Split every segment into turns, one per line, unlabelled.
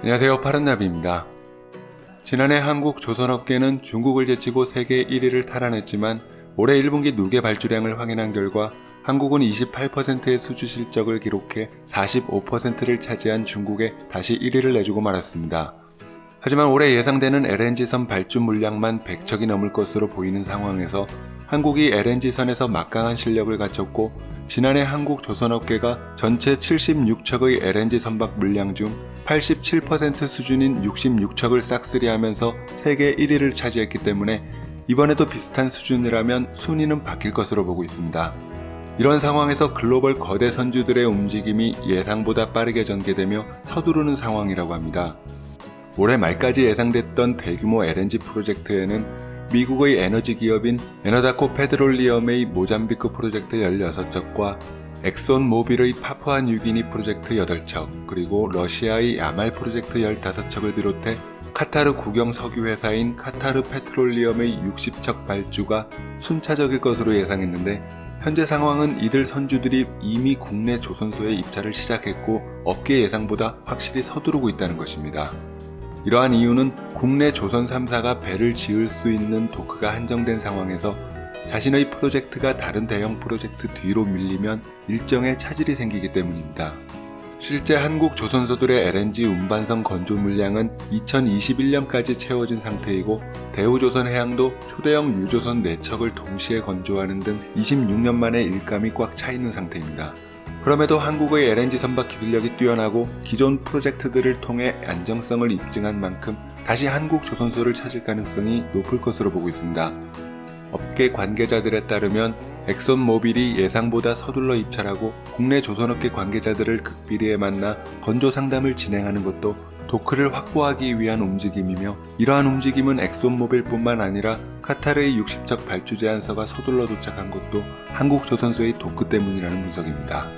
안녕하세요 파란나비입니다. 지난해 한국 조선업계는 중국을 제치고 세계 1위를 탈환했지만 올해 1분기 누계 발주량을 확인한 결과 한국은 28%의 수주 실적을 기록해 45%를 차지한 중국에 다시 1위를 내주고 말았습니다. 하지만 올해 예상되는 LNG선 발주 물량만 100척이 넘을 것으로 보이는 상황에서 한국이 LNG선에서 막강한 실력을 갖췄고 지난해 한국 조선업계가 전체 76척의 LNG 선박 물량 중 87% 수준인 66척을 싹쓸이하면서 세계 1위를 차지했기 때문에 이번에도 비슷한 수준이라면 순위는 바뀔 것으로 보고 있습니다. 이런 상황에서 글로벌 거대 선주들의 움직임이 예상보다 빠르게 전개되며 서두르는 상황이라고 합니다. 올해 말까지 예상됐던 대규모 LNG 프로젝트에는 미국의 에너지 기업인 에너다코 페드롤리엄의 모잠비크 프로젝트 16척과 엑손 모빌의 파푸아 뉴기니 프로젝트 8척, 그리고 러시아의 야말 프로젝트 15척을 비롯해 카타르 국영 석유 회사인 카타르 페트롤리엄의 60척 발주가 순차적일 것으로 예상했는데 현재 상황은 이들 선주들이 이미 국내 조선소에 입찰을 시작했고 업계 예상보다 확실히 서두르고 있다는 것입니다. 이러한 이유는 국내 조선 3사가 배를 지을 수 있는 도크가 한정된 상황에서 자신의 프로젝트가 다른 대형 프로젝트 뒤로 밀리면 일정의 차질이 생기기 때문입니다. 실제 한국 조선소들의 LNG 운반선 건조 물량은 2021년까지 채워진 상태이고 대우조선해양도 초대형 유조선 4척을 동시에 건조하는 등 26년 만에 일감이 꽉 차 있는 상태입니다. 그럼에도 한국의 LNG 선박 기술력이 뛰어나고 기존 프로젝트들을 통해 안정성을 입증한 만큼 다시 한국 조선소를 찾을 가능성이 높을 것으로 보고 있습니다. 업계 관계자들에 따르면 엑선 모빌이 예상보다 서둘러 입찰하고 국내 조선업계 관계자들을 극비리에 만나 건조 상담을 진행하는 것도 도크를 확보하기 위한 움직임이며 이러한 움직임은 엑손모빌뿐만 아니라 카타르의 60척 발주 제안서가 서둘러 도착한 것도 한국 조선소의 도크 때문이라는 분석입니다.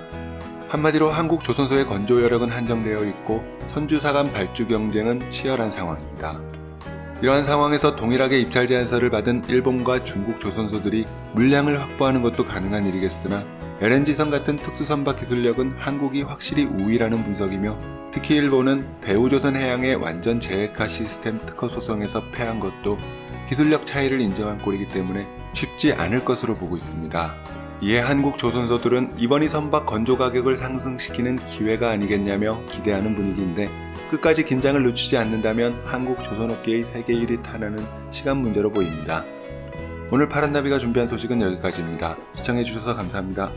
한마디로 한국 조선소의 건조 여력은 한정되어 있고 선주사 간 발주 경쟁은 치열한 상황입니다. 이러한 상황에서 동일하게 입찰 제안서를 받은 일본과 중국 조선소들이 물량을 확보하는 것도 가능한 일이겠으나 LNG선 같은 특수선박 기술력은 한국이 확실히 우위라는 분석이며 특히 일본은 대우조선 해양의 완전 재해카 시스템 특허 소송에서 패한 것도 기술력 차이를 인정한 꼴이기 때문에 쉽지 않을 것으로 보고 있습니다. 이에 한국 조선소들은 이번이 선박 건조 가격을 상승시키는 기회가 아니겠냐며 기대하는 분위기인데 끝까지 긴장을 늦추지 않는다면 한국 조선업계의 세계 1위 탄하는 시간 문제로 보입니다. 오늘 파란나비가 준비한 소식은 여기까지입니다. 시청해주셔서 감사합니다.